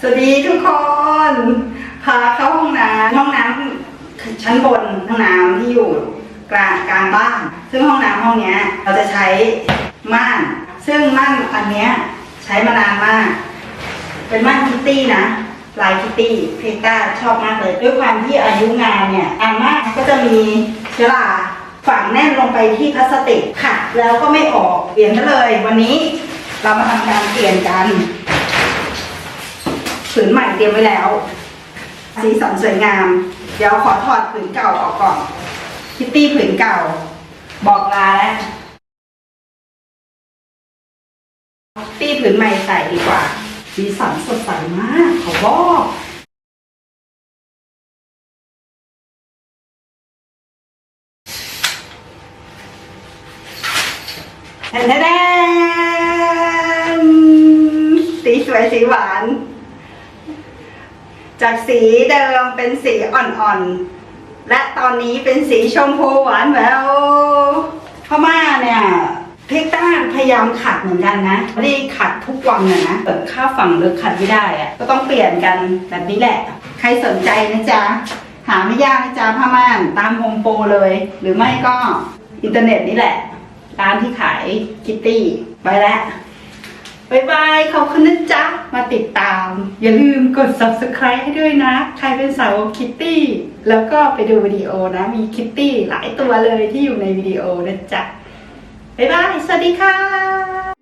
สวัสดีทุกคน พาเข้าห้องน้ำห้องน้ำชั้นบนห้องน้ำที่อยู่กลางกลางบ้าน ซึ่งห้องน้ำห้องนี้เราจะใช้ม่าน ซึ่งม่านอันนี้ใช้มานานมาก เป็นม่านคิตตี้นะลายคิตตี้เพต้าชอบมากเลย ด้วยความที่อายุงานเนี่ยอามากก็จะมีเชื้อราฝังแน่นลงไปที่พลาสติกขัดแล้วก็ไม่ออกเปลี่ยนซะเลย วันนี้เรามาทำการเปลี่ยนกัน ผืนใหม่เตรียมไว้แล้ว สีสันสวยงาม เดี๋ยวขอถอดผืนเก่าออกก่อน คิตตี้ผืนเก่า บอกลาแล้วคิตตี้ผืนใหม่ใส่ดีกว่า สีสันสดใสมากขอบอกแนแดนสีสวยสีหวาน จากสีเดิมเป็นสีอ่อนๆ และตอนนี้เป็นสีชมพูหวานแววพม่าเนี่ยพิกต้าพยายามขัดเหมือนกันนะไม่ได้ขัดทุกวันนะนะเปิดข้าวฝั่งลึกขัดไม่ได้อะก็ต้องเปลี่ยนกันแบบนี้แหละ ใครสนใจนะจ๊ะ หาไม่ยากนะจ๊ะผ้าม่านตามโฮมโปรเลย หรือไม่ก็อินเทอร์เน็ตนี่แหละ ร้านที่ขายคิตตี้ ไปแล้วบายบายขอบคุณนะจ๊ะ มาติดตาม อย่าลืมกด subscribe ให้ด้วยนะ ใครเป็นสาวคิตตี้ แล้วก็ไปดูวิดีโอนะ มีคิตตี้หลายตัวเลยที่อยู่ในวิดีโอนะจ๊ะ บ๊ายบาย สวัสดีค่ะ